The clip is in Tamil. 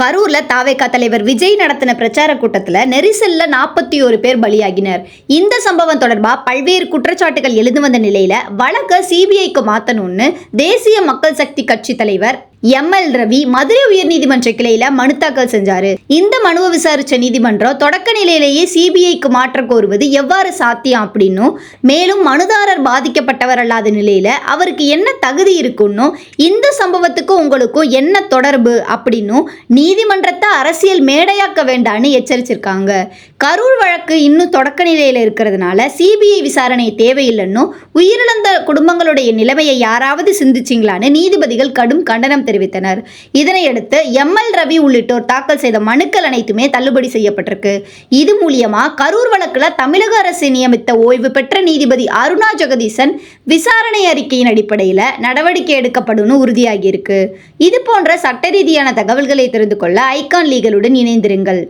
கரூர்ல தாவேகா தலைவர் விஜய் நடத்தின பிரச்சார கூட்டத்துல நெரிசல்ல நாற்பத்தி ஒரு பேர் பலியாகினர். இந்த சம்பவம் தொடர்பா பல்வேறு குற்றச்சாட்டுகள் எழுந்து வந்த நிலையில வழக்க சிபிஐக்கு மாத்தணும்னு தேசிய மக்கள் சக்தி கட்சி தலைவர் எம்எல் ரவி மதுரை உயர்நீதிமன்ற கிளையில மனு தாக்கல் செஞ்சாரு. இந்த மனுவை விசாரிச்ச நீதிமன்றம் தொடக்க நிலையிலேயே சிபிஐக்கு மாற்ற கோருவது எவ்வாறு சாத்தியம் அப்படின்னும் மேலும் மனுதாரர் பாதிக்கப்பட்டவர் அல்லாத நிலையில அவருக்கு என்ன தகுதி இருக்குன்னும் இந்த சம்பவத்துக்கு உங்களுக்கும் என்ன தொடர்பு அப்படின்னும் நீதிமன்றத்தை அரசியல் மேடையாக்க வேண்டான்னு எச்சரிச்சிருக்காங்க. கரூர் வழக்கு இன்னும் தொடக்க நிலையில் இருக்கிறதுனால சிபிஐ விசாரணை தேவையில்லைன்னு உயிரிழந்த குடும்பங்களுடைய நிலைமையை யாராவது சிந்திச்சிங்களான்னு நீதிபதிகள் கடும் கண்டனம் தெரிவித்தனர். இதனையடுத்து எம்எல் ரவி உள்ளிட்டோர் தாக்கல் செய்த மனுக்கள் அனைத்துமே தள்ளுபடி செய்யப்பட்டிருக்கு. இது மூலியமா கரூர் வழக்கில் தமிழக அரசு நியமித்த ஓய்வு பெற்ற நீதிபதி அருணா ஜெகதீசன் விசாரணை அறிக்கையின் அடிப்படையில் நடவடிக்கை எடுக்கப்படும் உறுதியாகியிருக்கு. இது போன்ற சட்ட ரீதியான தகவல்களை தெரிந்து கொள்ள ஐகான் லீகலுடன் இணைந்திருங்கள்.